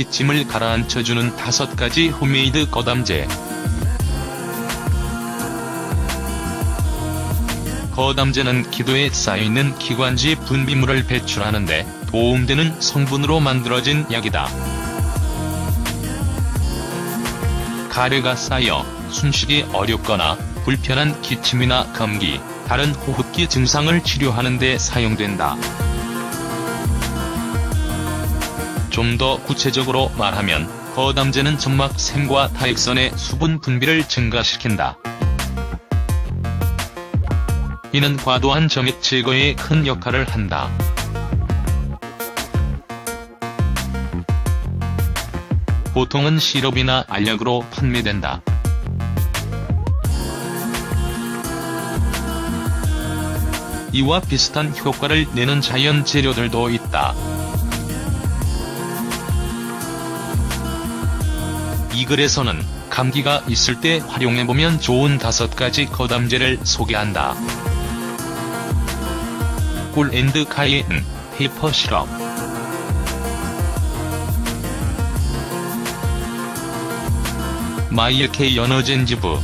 기침을 가라앉혀주는 다섯 가지 홈메이드 거담제. 거담제는 기도에 쌓여있는 기관지 분비물을 배출하는데 도움되는 성분으로 만들어진 약이다. 가래가 쌓여 숨쉬기 어렵거나 불편한 기침이나 감기, 다른 호흡기 증상을 치료하는 데 사용된다. 좀 더 구체적으로 말하면 거담제는 점막샘과 타액선의 수분 분비를 증가시킨다. 이는 과도한 점액 제거에 큰 역할을 한다. 보통은 시럽이나 알약으로 판매된다. 이와 비슷한 효과를 내는 자연 재료들도 있다. 이 글에서는 감기가 있을 때 활용해보면 좋은 다섯 가지 거담제를 소개한다. 꿀 앤드 카이엔, 페이퍼 시럽 마일케 연어젠지브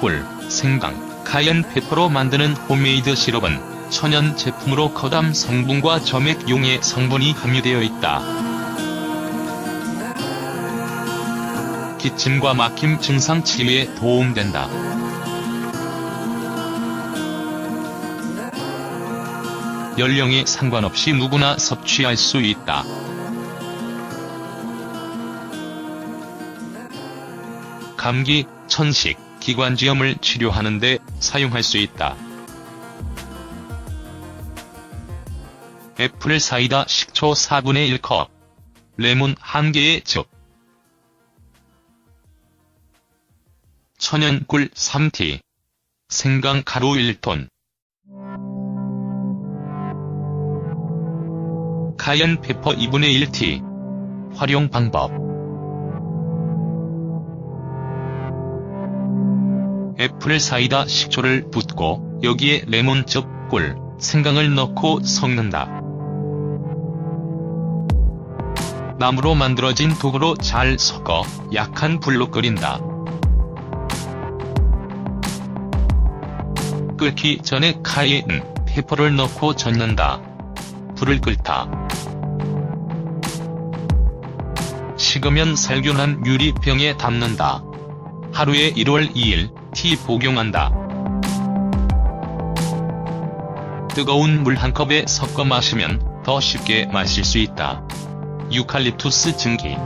꿀, 생강, 카이엔 페퍼로 만드는 홈메이드 시럽은 천연 제품으로 거담 성분과 점액 용의 성분이 함유되어 있다. 기침과 막힘 증상 치유에 도움된다. 연령에 상관없이 누구나 섭취할 수 있다. 감기, 천식, 기관지염을 치료하는데 사용할 수 있다. 애플 사이다 식초 4분의 1컵. 레몬 1개의 즙 천연꿀 3티. 생강 가루 1톤. 카연 페퍼 2분의 1티. 활용 방법. 애플 사이다 식초를 붓고 여기에 레몬즙, 꿀, 생강을 넣고 섞는다. 나무로 만들어진 도구로 잘 섞어 약한 불로 끓인다. 끓기 전에 카이엔, 페퍼를 넣고 젓는다. 불을 끓다. 식으면 살균한 유리병에 담는다. 하루에 1월 2일 티 복용한다. 뜨거운 물 한 컵에 섞어 마시면 더 쉽게 마실 수 있다. 유칼립투스 증기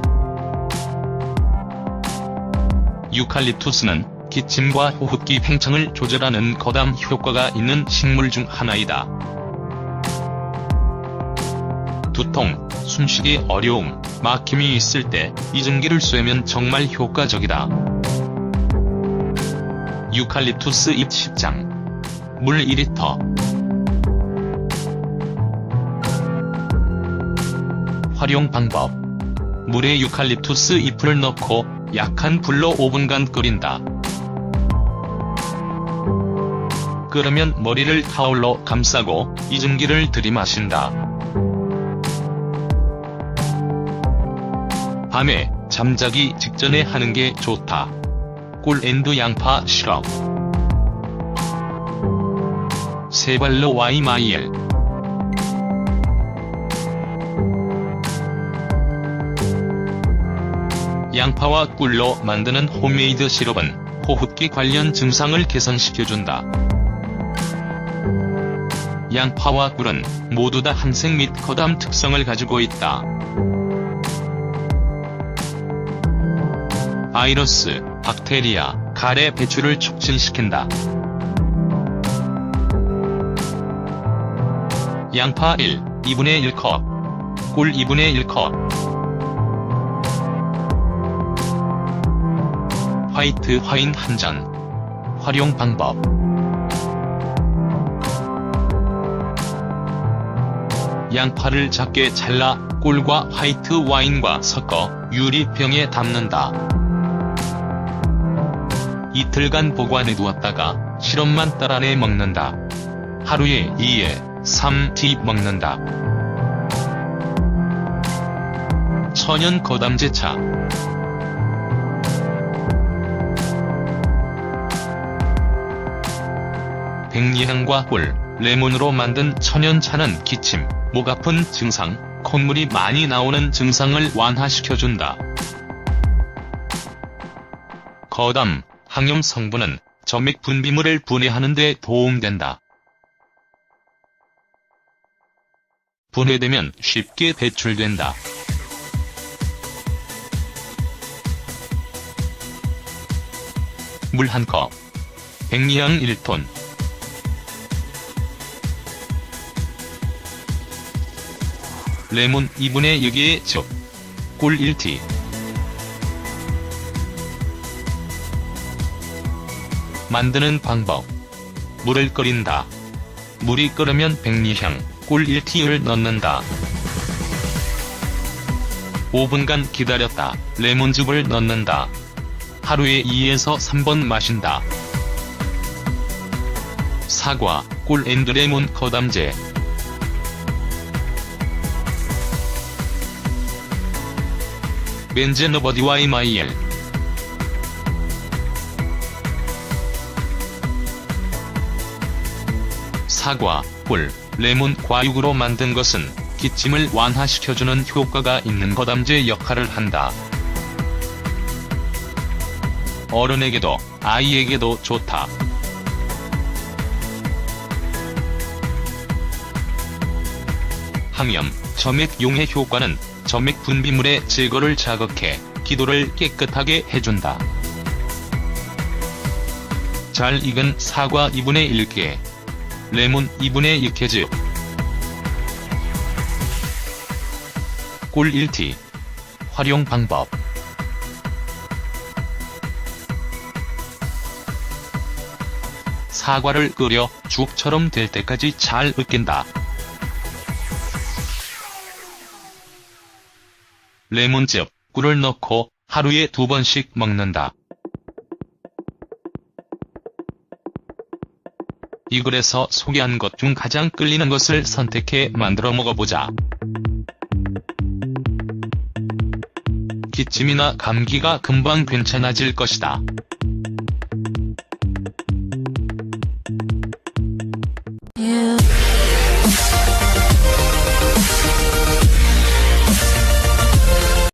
유칼립투스는 기침과 호흡기 팽창을 조절하는 거담 효과가 있는 식물 중 하나이다. 두통, 숨쉬기 어려움, 막힘이 있을 때 이 증기를 쐬면 정말 효과적이다. 유칼립투스 잎 10장 물 2리터 활용 방법 물에 유칼립투스 잎을 넣고 약한 불로 5분간 끓인다. 끓으면 머리를 타올로 감싸고 이증기를 들이마신다. 밤에 잠자기 직전에 하는 게 좋다. 꿀앤드 양파 시럽 세발로 와이마이엘 양파와 꿀로 만드는 홈메이드 시럽은 호흡기 관련 증상을 개선시켜준다. 양파와 꿀은 모두 다 항생 및 거담 특성을 가지고 있다. 바이러스, 박테리아, 가래 배출을 촉진시킨다. 양파 1, 2분의 1컵, 꿀 2분의 1컵, 화이트 와인 한 잔. 활용 방법. 양파를 작게 잘라 꿀과 화이트 와인과 섞어 유리병에 담는다. 이틀간 보관해 두었다가 시럽만 따라내 먹는다. 하루에 2에 3티 먹는다. 천연 거담제차 백리향과 꿀, 레몬으로 만든 천연차는 기침, 목 아픈 증상, 콧물이 많이 나오는 증상을 완화시켜준다. 거담, 항염 성분은 점액 분비물을 분해하는 데 도움된다. 분해되면 쉽게 배출된다. 물 한 컵. 백리향 1톤. 레몬 2분의 6의 즙. 꿀 1티. 만드는 방법. 물을 끓인다. 물이 끓으면 백리향, 꿀 1티를 넣는다. 5분간 기다렸다. 레몬즙을 넣는다. 하루에 2에서 3번 마신다. 사과, 꿀 앤드 레몬 거담제. 벤제너버디와 이마이엘 사과, 꿀, 레몬 과육으로 만든 것은 기침을 완화시켜주는 효과가 있는 거담제 역할을 한다. 어른에게도 아이에게도 좋다. 항염, 점액 용해 효과는 점액 분비물의 제거를 자극해 기도를 깨끗하게 해준다. 잘 익은 사과 2분의 1개, 레몬 2분의 1개즙, 꿀 1티. 활용 방법 사과를 끓여 죽처럼 될 때까지 잘 으깬다. 레몬즙, 꿀을 넣고 하루에 두 번씩 먹는다. 이 글에서 소개한 것 중 가장 끌리는 것을 선택해 만들어 먹어보자. 기침이나 감기가 금방 괜찮아질 것이다.